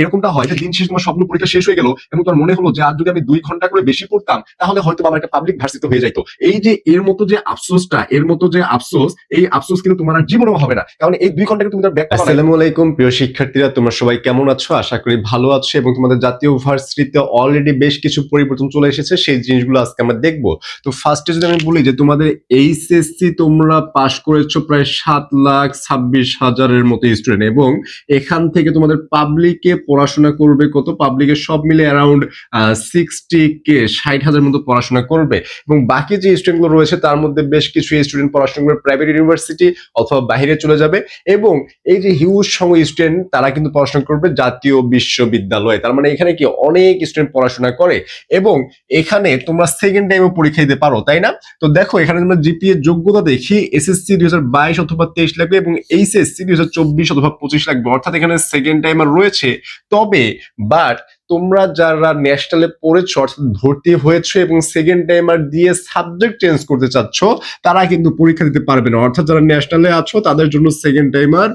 এরকমটা হয় যে দিন শেষ তোমার স্বপ্ন পরীক্ষা শেষ হয়ে গেল এবং তোমার মনে হলো যে আর যদি আমি দুই ঘণ্টা করে বেশি পড়তাম, তাহলে হয়তো আমার একটা পাবলিক ভার্সিটি হয়ে যাইতো। এই যে এর মতো যে আফসোসটা, এর মতো যে আফসোস, এই আফসোস কিন্তু তোমার আর জীবনেও হবে না। কারণ এই দুই ঘন্টাকে তুমি তার ব্যাক আসসালামু আলাইকুম, প্রিয় শিক্ষার্থীরা, তোমরা সবাই কেমন আছো? আশা করি ভালো আছো এবং তোমাদের জাতীয় ভার্সিটিতে অলরেডি বেশ কিছু পরিবর্তন চলে এসেছে, সেই জিনিসগুলো আজকে আমরা দেখব। তো ফার্স্টে যদি আমি বলি যে তোমাদের এইচএসসি তোমরা পাশ করেছ প্রায় সাত লাখ ছাব্বিশ হাজারের মতো স্টুডেন্ট এবং এখান থেকে তোমাদের পাবলিকে পড়াশোনা করবে, কত পাবলিকে সব মিলে অ্যারাউন্ড সিক্সটি কে ষাট হাজার মতো পড়াশোনা করবে। এবং বাকি যে স্টুডেন্টগুলো রয়েছে, তার মধ্যে বেশ কিছু স্টুডেন্ট পড়াশোনা করবে প্রাইভেট ইউনিভার্সিটি অথবা বাইরে চলে যাবে। এবং এই যে হিউজ সংখ্যক স্টুডেন্ট তারা কিন্তু পড়াশোনা করবে জাতীয় বিশ্ববিদ্যালয়ে। তার মানে এখানে কি অনেক স্টুডেন্ট পড়াশোনা করে। এবং এখানে তোমরা সেকেন্ড টাইমে পরীক্ষা দিতে পারো, তাই না? তো দেখো, এখানে তোমরা জিপিএ যোগ্যতা দেখি এসএসসি দুই হাজার বাইশ অথবা তেইশ লাগবে এবং এইচএসসি দুই হাজার চব্বিশ অথবা পঁচিশ লাগবে। অর্থাৎ এখানে সেকেন্ড টাইমার রয়েছে। তবে বাট তোমরা যারা ন্যাশনালে পড়েছো, অর্থাৎ ভর্তি হয়েছো এবং সেকেন্ড টাইমার দিয়ে সাবজেক্ট চেঞ্জ করতে চাচ্ছ, তারা কিন্তু পরীক্ষা দিতে পারবে না। অর্থাৎ যারা ন্যাশনালে আছো, তাদের জন্য সেকেন্ড টাইমার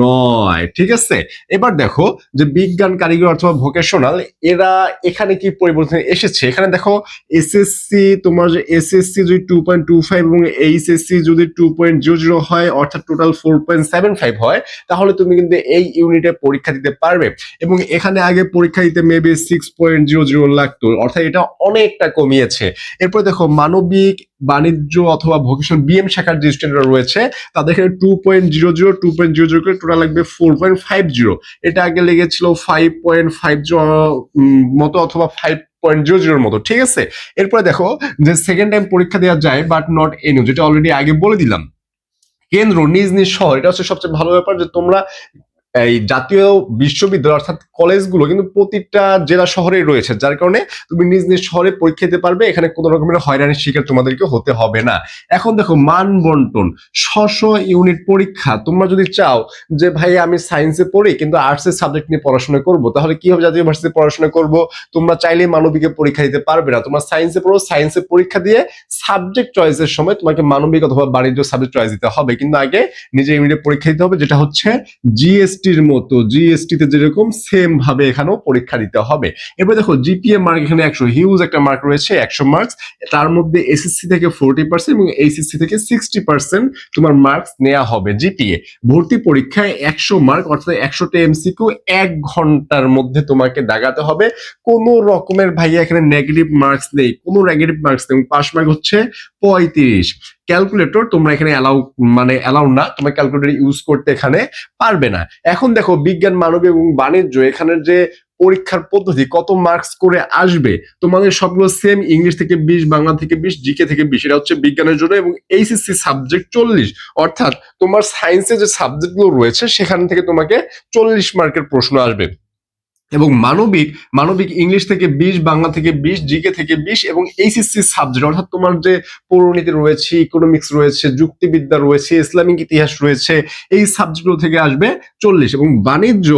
নয়, ঠিক আছে? এবার দেখো যে বিজ্ঞান, কারিগর অথবা ভোকেশনাল এরা এখানে কি পরিবর্তন এসেছে? এখানে দেখো এসএসসি তোমার যে এসএসসি যদি টু পয়েন্ট টু ফাইভ এবং এইচএসসি যদি টু পয়েন্ট জিরো জিরো হয়, অর্থাৎ total four point seven five হয়, তাহলে তুমি কিন্তু এই ইউনিটে পরীক্ষা দিতে পারবে। এবং এখানে আগে পরীক্ষা দিতে maybe six point zero zero লাগতো অর্থাৎ এটা অনেকটা কমিয়েছে। এরপর দেখো, মানবিক, বাণিজ্য অথবা ভোকেশনাল বিএম শাখার যে স্টুডেন্টরা রয়েছে তাদের এখানে two point zero zero two point zero zero total লাগবে ফোর পয়েন্ট ফাইভ জিরো এটা আগে লেগেছিল ফাইভ পয়েন্ট ফাইভ মতো অথবা ফাইভ পয়েন্ট জিরো জিরোর মতো, ঠিক আছে? এরপরে দেখো, যে সেকেন্ড টাইম পরীক্ষা দেওয়া যায় বাট নট এনু যেটা অলরেডি আগে বলে দিলাম। কেন্দ্র, নিজ নিজ শহর, এটা হচ্ছে সবচেয়ে ভালো ব্যাপার যে তোমরা এই জাতীয় বিশ্ববিদ্যালয় অর্থাৎ কলেজগুলো কিন্তু প্রতিটা জেলা শহরে রয়েছে, যার কারণে তুমি নিজ নিজ শহরে পরীক্ষা দিতে পারবে, এখানে কোনো রকমের হয়রানির শিকার তোমাদেরকে হতে হবে না। এখন দেখো মান বন্টন স্ব ইউনিট পরীক্ষা, তোমরা যদি চাও যে ভাই আমি সায়েন্সে পড়ি, কিন্তু আর্টসের সাবজেক্ট নিয়ে পড়াশোনা করব, তাহলে কি হবে জাতীয় ভার্সিটিতে পড়াশোনা করব? তোমরা চাইলে মানবিকে পরীক্ষা দিতে পারবে না। তোমরা সায়েন্সে পড়ো সায়েন্সে পরীক্ষা দিয়ে সাবজেক্ট চয়েসের সময় তোমাকে মানবিক অথবা বাণিজ্য সাবজেক্ট চয়েস দিতে হবে। কিন্তু আগে নিজে ইউনিটে পরীক্ষা দিতে হবে, যেটা হচ্ছে জিএসটির মতো জিএসটি তে যেরকম সেম ভাবে এখানেও পরীক্ষা দিতে হবে। এবার দেখো জিপিএ মার্ক এখানে একশো হিউজ একটা মার্ক রয়েছে, একশো মার্কস তার মধ্যে এসএসসি থেকে ফোরটি পার্সেন্ট এবং এইচএসসি থেকে সিক্সটি পার্সেন্ট তোমার মার্কস নেওয়া হবে জিপিএ ভর্তি পরীক্ষায় একশো মার্ক অর্থাৎ একশোটা এমসিকিউ এক ঘণ্টার মধ্যে তোমাকে দাগাতে হবে। কোনো রকমের ভাইয়া এখানে নেগেটিভ মার্কস নেই, কোনো নেগেটিভ মার্কস নেই পাস মার্ক হচ্ছে পঁয়ত্রিশ। ক্যালকুলেটর তোমরা এখানে অ্যালাউ মানে অ্যালাউ না, তোমরা ক্যালকুলেটর ইউজ করতে এখানে পারবে না। এখন দেখো, বিজ্ঞান মানবিক এবং বাণিজ্য, এখানের যে পরীক্ষার পদ্ধতি, কত মার্কস করে আসবে, তোমাদের সবগুলো সেম ইংলিশ থেকে বিশ, বাংলা থেকে বিশ জিকে থেকে বিশ, এটা হচ্ছে বিজ্ঞানের জন্য, এবং এইচএসসি সাবজেক্ট চল্লিশ। অর্থাৎ তোমার সায়েন্সে যে সাবজেক্টগুলো রয়েছে, সেখান থেকে তোমাকে চল্লিশ মার্কের প্রশ্ন আসবে। এবং মানবিক মানবিক ইংলিশ থেকে বিশ, বাংলা থেকে বিশ, জিকে থেকে বিশ এবং এইচএসসি সাবজেক্ট অর্থাৎ তোমার যে পৌরনীতি রয়েছে ইকোনমিক্স রয়েছে, যুক্তিবিদ্যা রয়েছে, ইসলামিক ইতিহাস রয়েছে, এই সাবজেক্টগুলো থেকে আসবে চল্লিশ এবং বাণিজ্য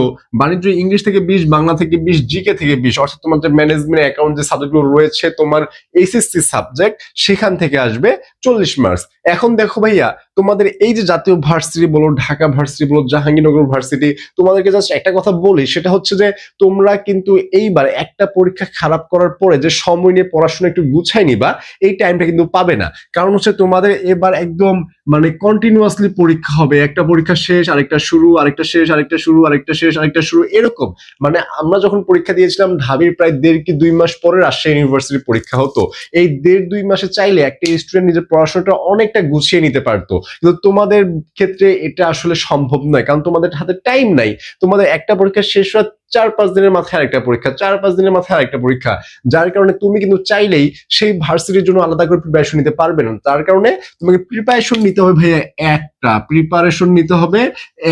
বাণিজ্য ইংলিশ থেকে বিশ, বাংলা থেকে বিশ, জিকে থেকে বিশ, অর্থাৎ তোমার যে ম্যানেজমেন্ট অ্যাকাউন্ট যে সাবজেক্টগুলো রয়েছে, তোমার এইচএসসি সাবজেক্ট সেখান থেকে আসবে চল্লিশ মার্কস এখন দেখো ভাইয়া তোমাদের এই যে জাতীয় ভার্সিটি বলো, ঢাকা ভার্সিটি বলো, জাহাঙ্গীরনগর ভার্সিটি, তোমাদেরকে জাস্ট একটা কথা বলি, সেটা হচ্ছে যে তোমরা কিন্তু এইবার একটা পরীক্ষা খারাপ করার পরে যে সময় নিয়ে পড়াশোনা একটু গুছাই নিবা, এই টাইমটা কিন্তু পাবে না। কারণ হচ্ছে তোমাদের এবার একদম মানে কন্টিনিউয়াসলি পরীক্ষা হবে, একটা পরীক্ষা শেষ, আরেকটা শুরু, আরেকটা শেষ, আরেকটা শুরু, আরেকটা শেষ, আরেকটা শুরু, এরকম। মানে আমরা যখন পরীক্ষা দিয়েছিলাম, ঢাবির প্রায় দেড় কি দুই মাস পরে রাজশাহী ইউনিভার্সিটির পরীক্ষা হতো। এই দেড় দুই মাসে চাইলে একটা স্টুডেন্ট নিজের পড়াশোনাটা অনেকটা গুছিয়ে নিতে পারতো। কিন্তু তোমাদের ক্ষেত্রে এটা আসলে সম্ভব নয়, কারণ তোমাদের হাতে টাইম নাই। তোমাদের একটা পরীক্ষা শেষ হওয়ার চার পাঁচ দিনের মাথায় আরেকটা পরীক্ষা চার পাঁচ দিনের মাথায় আরেকটা পরীক্ষা। যার কারণে তুমি কিন্তু চাইলেই সেই ভার্সিটির জন্য আলাদা করে প্রিপারেশন নিতে পারবে না। তার কারণে তোমাকে প্রিপারেশন নিতে হবে ভাইয়া একটা। প্রিপারেশন নিতে হবে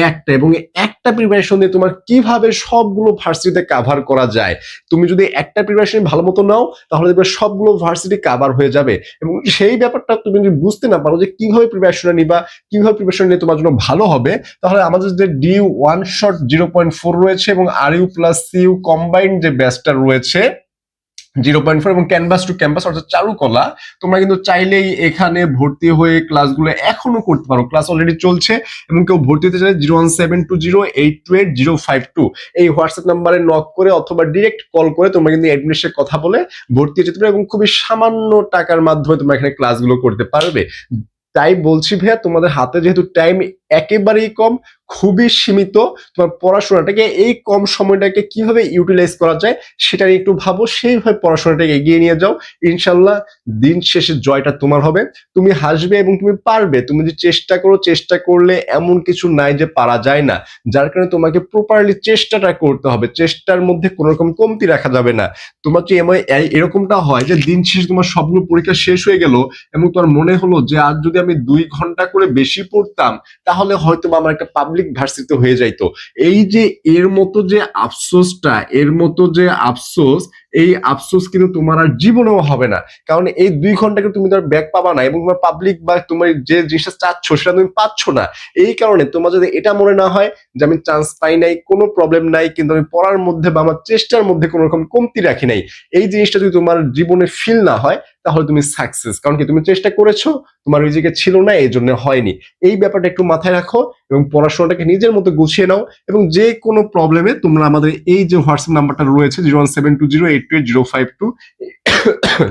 একটা এবং একটা প্রিপারেশন দিয়ে তোমার কীভাবে সবগুলো ভার্সিটিতে কাভার করা যায়। তুমি যদি একটা প্রিপারেশন ভালো মতো নাও, তাহলে দেখবে সবগুলো ভার্সিটি কাভার হয়ে যাবে এবং সেই ব্যাপারটা তুমি যদি বুঝতে না পারো যে কীভাবে প্রিপারেশন নিবা, কীভাবে প্রিপারেশন নিয়ে তোমার জন্য ভালো হবে, তাহলে আমাদের যে D one shot zero point four রয়েছে এবং R U plus CU combined যে ব্যাচটা রয়েছে জিরো পয়েন্ট ফোর এবং ক্যানভাস টু ক্যাম্পাস অর্থাৎ চারুকলা, তোমরা কিন্তু চাইলেই এখানে ভর্তি হয়ে ক্লাসগুলো এখনও করতে পারো। ক্লাস অলরেডি চলছে এবং কেউ ভর্তি হতে চাইলে zero one seven two zero eight two eight zero five two এই হোয়াটসঅ্যাপ নাম্বারে নক করে অথবা ডিরেক্ট কল করে তোমরা কিন্তু অ্যাডমিনের সাথে কথা বলে ভর্তি হয়ে যেতে পারো এবং খুবই সামান্য টাকার মাধ্যমে তোমরা এখানে ক্লাসগুলো করতে পারবে। তাই বলছি ভাইয়া, তোমাদের হাতে যেহেতু টাইম একেবারেই কম খুবই সীমিত। তোমার পড়াশোনাটাকে এই কম সময়টাকে কীভাবে ইউটিলাইজ করা যায় সেটা একটু ভাবো, সেইভাবে পড়াশোনাটাকে এগিয়ে নিয়ে যাও। ইনশাল্লাহ দিন শেষে জয়টা তোমার হবে। তুমি হাসবে এবং তুমি পারবে। তুমি যদি চেষ্টা করো, চেষ্টা করলে এমন কিছু নাই যে পারা যায় না। যার কারণে তোমাকে প্রপারলি চেষ্টাটা করতে হবে। চেষ্টার মধ্যে কোনো রকম কমতি রাখা যাবে না। তোমার যে এরকমটা হয় যে দিন শেষে তোমার সবগুলো পরীক্ষা শেষ হয়ে গেল এবং তোমার মনে হলো যে আজ যদি আমি দুই ঘণ্টা করে বেশি পড়তাম, তাহলে হয়তো আমার একটা পাবলিক ভার্সিটি হয়ে যাইতো এই যে এর মতো যে আফসোসটা, এর মতো যে আফসোস, এই আফসোস কিন্তু তোমার আর জীবনেও হবে না। কারণ এই দুই ঘন্টাকে তুমি তার ব্যাক পাবা না এবং তোমার পাবলিক বা তোমার যে জিনিসটা চাচ্ছ সেটা তুমি পাচ্ছ না। এই কারণে তোমার যদি এটা মনে না হয় যে আমি চান্স পাই নাই, কোনো প্রবলেম নাই, কিন্তু আমি পড়ার মধ্যে বা আমার চেষ্টার মধ্যে কোনো রকম কমতি রাখি নাই, এই জিনিসটা যদি তোমার জীবনে ফিল না হয় তাহলে তুমি সাকসেস কারণ কি, তুমি চেষ্টা করেছ, তোমার ওই জায়গায় ছিল না, এই জন্য হয়নি। এই ব্যাপারটা একটু মাথায় রাখো এবং পড়াশোনাটাকে নিজের মতো গুছিয়ে নাও এবং যে কোনো প্রবলেমে তোমরা আমাদের এই যে হোয়াটসঅ্যাপ নাম্বারটা রয়েছে zero one seven two zero eight two zero five two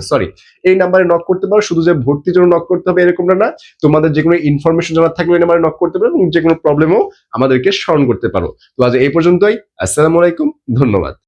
sorry এই নাম্বারে নক করতে পারো। শুধু যে ভর্তির জন্য নক করতে হবে এরকমটা না, তোমাদের যে কোনো ইনফরমেশন জানার থাকলে এই নাম্বারে নক করতে পারো এবং যে কোনো প্রবলেমও আমাদেরকে স্মরণ করতে পারো। তো আজ এই পর্যন্তই। আসসালামু আলাইকুম, ধন্যবাদ।